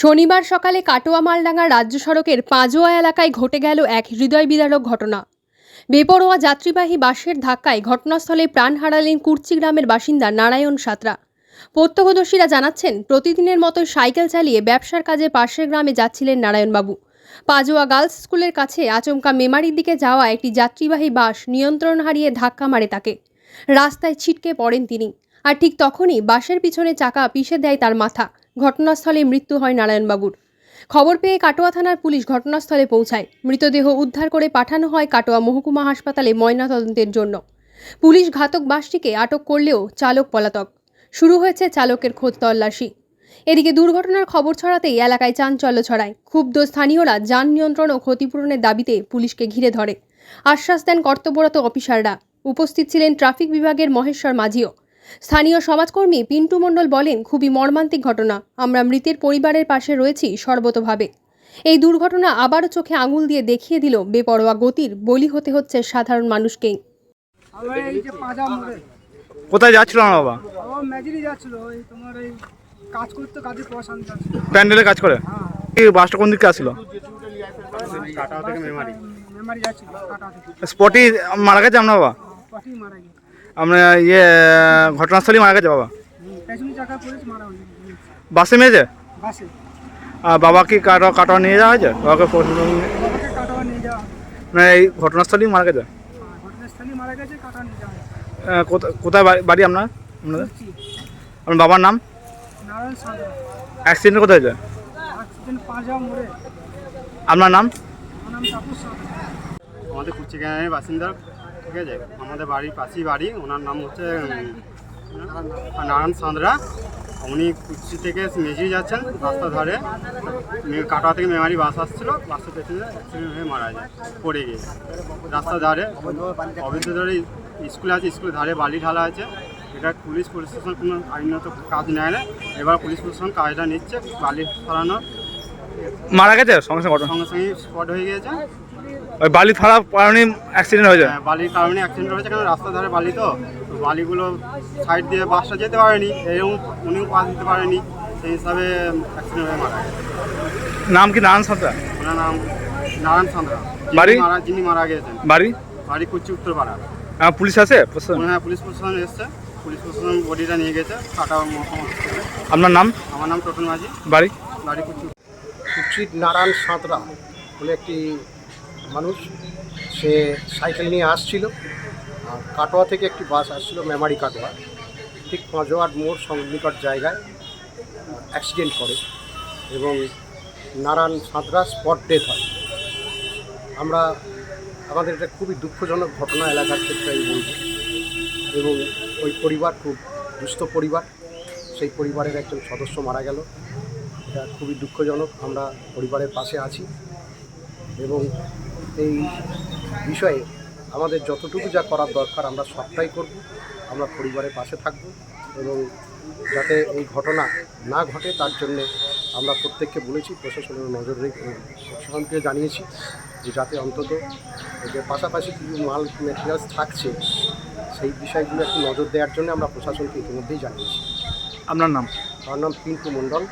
শনিবার সকালে কাটোয়া মালডাঙ্গা রাজ্য সড়কের পাঁজোয়া এলাকায় ঘটে গেল এক হৃদয় বিদারক ঘটনা। বেপরোয়া যাত্রীবাহী বাসের ধাক্কায় ঘটনাস্থলে প্রাণ হারালেন কুর্চি গ্রামের বাসিন্দা নারায়ণ সাঁতরা। প্রত্যক্ষদর্শীরা জানাচ্ছেন, প্রতিদিনের মতো সাইকেল চালিয়ে ব্যবসার কাজে পাশের গ্রামে যাচ্ছিলেন নারায়ণবাবু। পাজোয়া গার্লস স্কুলের কাছে আচমকা মেমারির দিকে যাওয়া একটি যাত্রীবাহী বাস নিয়ন্ত্রণ হারিয়ে ধাক্কা মারে তাকে। রাস্তায় ছিটকে পড়েন তিনি। আর ঠিক তখনই বাসের পিছনে চাকা পিষে দেয় তার মাথা। ঘটনাস্থলে মৃত্যু হয় নারায়ণবাবুর। খবর পেয়ে কাটোয়া থানার পুলিশ ঘটনাস্থলে পৌঁছায়। মৃতদেহ উদ্ধার করে পাঠানো হয় কাটোয়া মহকুমা হাসপাতালে ময়নাতদন্তের জন্য। পুলিশ ঘাতক বাসটিকে আটক করলেও চালক পলাতক। শুরু হয়েছে চালকের খোঁজ তল্লাশি। এদিকে দুর্ঘটনার খবর ছড়াতেই এলাকায় চাঞ্চল্য ছড়ায়। ক্ষুব্ধ স্থানীয়রা যান নিয়ন্ত্রণ ও ক্ষতিপূরণের দাবিতে পুলিশকে ঘিরে ধরে। আশ্বাস দেন কর্তব্যরত অফিসাররা। উপস্থিত ছিলেন ট্রাফিক বিভাগের মহেশ্বর মাঝিও। স্থানীয় সমাজকর্মী পিন্টু মণ্ডল বলেন খুবই মর্মান্তিক ঘটনা। আমরা মৃতের পরিবারের পাশে রয়েছি সর্বতভাবে। এই দুর্ঘটনা আবারও চোখে আঙুল দিয়ে দেখিয়ে দিল বেপরোয়া গতির বলি হতে হচ্ছে সাধারণ মানুষকেই। আমরা এই যে পাঁজা মোড়ে। কোথায় যাচ্ছিল না বাবা? ও ম্যাজিরি যাচ্ছিল ওই তোমার এই কাজ করতে কাজে পয়সা প্যান্ডেলে কাজ করে? হ্যাঁ। এই বাসটা কোন দিকে আসছিল? কাটা থেকে মেমারি। মেমারি যাচ্ছিল কাটা থেকে স্পটই মারা গেছে আপনার বাবা? পাটি মারা গিয়ে আপনার ইয়ে ঘটনাস্থলেই মারা গেছে বাবা। বাসে বাসে আর বাবা কি কাটা কাটা নিয়ে যাওয়া হয়েছে? বাবাকে বাবাকে মানে এই ঘটনাস্থলেই মারা গেছে। কোথায় বাড়ি- আপনার? আপনাদের? আপনার বাবার নাম? অ্যাক্সিডেন্ট কোথায় হয়েছে? আপনার নাম? আমাদের কুচিগ্রামের বাসিন্দা ঠিক আছে আমাদের বাড়ির পাশেই বাড়ি ওনার নাম হচ্ছে নারায়ণ সাঁতরা। উনি কুচি থেকে মেজিয়ে যাচ্ছেন রাস্তা ধারে। কাটোয়া থেকে মেমারি বাস আসছিল বাসের পেছনে অ্যাক্সিডেন্ট হয়ে মারা যায় পড়ে গিয়ে। রাস্তা ধারে অবৈধ ধরে স্কুল আছে স্কুলের ধারে বালি ঢালা আছে। এটা পুলিশ প্রশাসন কোনো আইনত কাজ নেয় না। এবার পুলিশ প্রশাসন কাজটা নিচ্ছে বালি সরানোর মারা গেছে? সঙ্গে সঙ্গে সঙ্গে সঙ্গে স্পট হয়ে গিয়েছে। ওই বালি ফাড়া কারণে অ্যাক্সিডেন্ট হয়েছে হ্যাঁ, বালির কারণে অ্যাক্সিডেন্ট হয়েছে কারণ রাস্তার ধারে বালি তো। তো বালিগুলো সাইড দিয়ে বাসটা যেতে পারেনি এরকম উনিও পাস দিতে পারেনি সেই হিসাবে অ্যাক্সিডেন্ট হয়ে মারা গেছে। নাম কি? নারায়ণ সাঁতরা? ওনার নাম নারায়ণ সাঁতরা। যিনি বাড়ি? মারা যিনি মারা গেছেন বাড়ি? বাড়ি কুচি উত্তরপাড়া। আহ, পুলিশ আছে? প্রশাসন? হয় পুলিশ প্রশাসন এসছে। পুলিশ প্রশাসন বডিটা নিয়ে গেছে কাটা মহকুমা। আপনার নাম? আমার নাম টোটন মাঝি। বাড়ি? বাড়ি কুচি সুচিত নারায়ণ সাঁতরা বলে একটি মানুষ। সে সাইকেল নিয়ে আসছিল। আর কাটোয়া থেকে একটি বাস আসছিল মেমারি কাটোয়া। ঠিক পাঁচোয়ার মোড় সন্নিকট জায়গায় অ্যাক্সিডেন্ট করে এবং নারায়ণ সাঁতরা স্পট ডেথ হয়। আমরা, আমাদের এটা খুবই দুঃখজনক ঘটনা এলাকার ক্ষেত্রে আমি বলব। এবং ওই পরিবার খুব দুস্থ পরিবার। সেই পরিবারের একজন সদস্য মারা গেল। এটা খুবই দুঃখজনক। আমরা পরিবারের পাশে আছি। এবং এই বিষয়ে আমাদের যতটুকু যা করার দরকার আমরা সবটাই করব। আমরা পরিবারের পাশে থাকব এবং যাতে এই ঘটনা না ঘটে তার জন্যে আমরা প্রত্যেককে বলেছি প্রশাসনের নজর রেখে প্রশাসনকে জানিয়েছি যে যাতে অন্তত এদের পাশাপাশি কিছু মাল মেটেরিয়ালস থাকছে সেই বিষয়গুলো একটু নজর দেওয়ার জন্য আমরা প্রশাসনকে ইতিমধ্যেই জানিয়েছি। আপনার নাম? আমার নাম পিন্টু মণ্ডল।